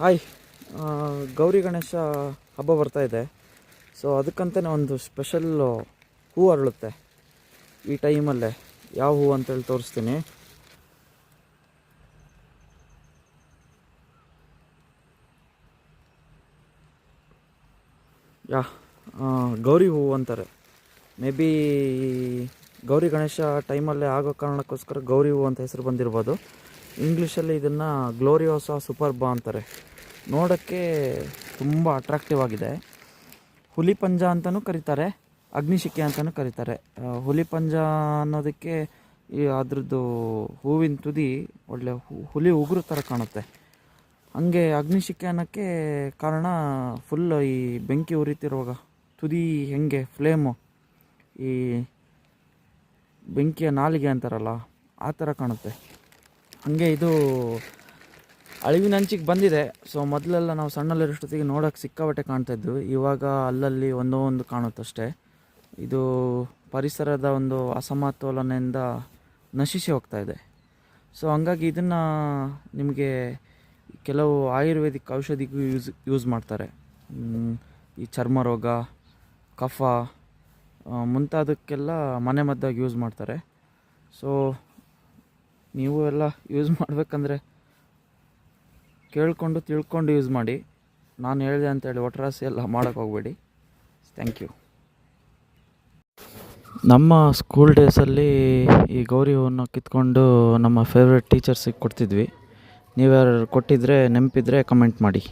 Hi Gauri Ganesha ಹಬ್ಬ ಬರ್ತಾ ಇದೆ. ಸೊ ಅದಕ್ಕಂತಲೇ ಒಂದು ಸ್ಪೆಷಲ್ ಹೂ ಅರಳುತ್ತೆ. ಈ ಟೈಮಲ್ಲೇ ಯಾವ ಹೂ ಅಂತೇಳಿ ತೋರಿಸ್ತೀನಿ. ಯಾ ಗೌರಿ ಹೂವು ಅಂತಾರೆ. ಮೇ ಬಿ ಗೌರಿ ಗಣೇಶ ಟೈಮಲ್ಲೇ ಆಗೋ ಕಾರಣಕ್ಕೋಸ್ಕರ ಗೌರಿ ಹೂವು ಅಂತ ಹೆಸರು ಬಂದಿರ್ಬೋದು. ಇಂಗ್ಲೀಷಲ್ಲಿ ಇದನ್ನು ಗ್ಲೋರಿಯೋಸಾ ಸೂಪರ್ಬಾ ಅಂತಾರೆ. ನೋಡೋಕ್ಕೆ ತುಂಬ ಅಟ್ರಾಕ್ಟಿವ್ ಆಗಿದೆ. ಹುಲಿ ಪಂಜ ಅಂತಲೂ ಕರೀತಾರೆ ಅಗ್ನಿಶಿಖೆ ಅಂತಲೂ ಕರೀತಾರೆ. ಹುಲಿ ಪಂಜ ಅನ್ನೋದಕ್ಕೆ ಈ ಅದ್ರದ್ದು ಹೂವಿನ ತುದಿ ಒಳ್ಳೆ ಹುಲಿ ಉಗುರು ಥರ ಕಾಣುತ್ತೆ. ಹಂಗೆ ಅಗ್ನಿಶಿಖೆ ಅನ್ನೋಕ್ಕೆ ಕಾರಣ ಫುಲ್ ಈ ಬೆಂಕಿ ಉರಿತಿರುವಾಗ ತುದಿ ಹೆಂಗೆ ಫ್ಲೇಮು ಈ ಬೆಂಕಿಯ ನಾಲಿಗೆ ಅಂತಾರಲ್ಲ, ಆ ಥರ ಕಾಣುತ್ತೆ. ಹಾಗೆ ಇದು ಅಳಿವಿನ ಅಂಚಿಗೆ ಬಂದಿದೆ. ಸೊ ಮೊದಲೆಲ್ಲ ನಾವು ಸಣ್ಣಲ್ಲಿರೋಷ್ಟೊತ್ತಿಗೆ ನೋಡೋಕೆ ಸಿಕ್ಕಾಪಟ್ಟೆ ಕಾಣ್ತಾ ಇದ್ವು. ಇವಾಗ ಅಲ್ಲಲ್ಲಿ ಒಂದೋ ಒಂದು ಕಾಣುತ್ತಷ್ಟೇ. ಇದು ಪರಿಸರದ ಒಂದು ಅಸಮತೋಲನೆಯಿಂದ ನಶಿಸಿ ಹೋಗ್ತಾ ಇದೆ. ಸೊ ಹಂಗಾಗಿ ಇದನ್ನು ನಿಮಗೆ ಕೆಲವು ಆಯುರ್ವೇದಿಕ್ ಔಷಧಿಗೂ ಯೂಸ್ ಯೂಸ್ ಮಾಡ್ತಾರೆ. ಈ ಚರ್ಮ ರೋಗ, ಕಫ ಮುಂತಾದಕ್ಕೆಲ್ಲ ಮನೆ ಮದ್ದಾಗಿ ಯೂಸ್ ಮಾಡ್ತಾರೆ. ಸೊ ನೀವು ಎಲ್ಲ ಯೂಸ್ ಮಾಡಬೇಕಂದ್ರೆ ಕೇಳಿಕೊಂಡು ತಿಳ್ಕೊಂಡು ಯೂಸ್ ಮಾಡಿ. ನಾನು ಹೇಳಿದೆ ಅಂತೇಳಿ ಒಟ್ರಾಸಿ ಎಲ್ಲ ಮಾಡೋಕ್ಕೆ ಹೋಗಬೇಡಿ. ಥ್ಯಾಂಕ್ ಯು ನಮ್ಮ ಸ್ಕೂಲ್ ಡೇಸಲ್ಲಿ ಈ ಗೌರಿ ಹೂವನ್ನು ಕಿತ್ಕೊಂಡು ನಮ್ಮ ಫೇವ್ರೆಟ್ ಟೀಚರ್ಸಿಗೆ ಕೊಡ್ತಿದ್ವಿ. ನೀವ್ಯಾರು ಕೊಟ್ಟಿದ್ರೆ ನೆನಪಿದ್ರೆ ಕಮೆಂಟ್ ಮಾಡಿ.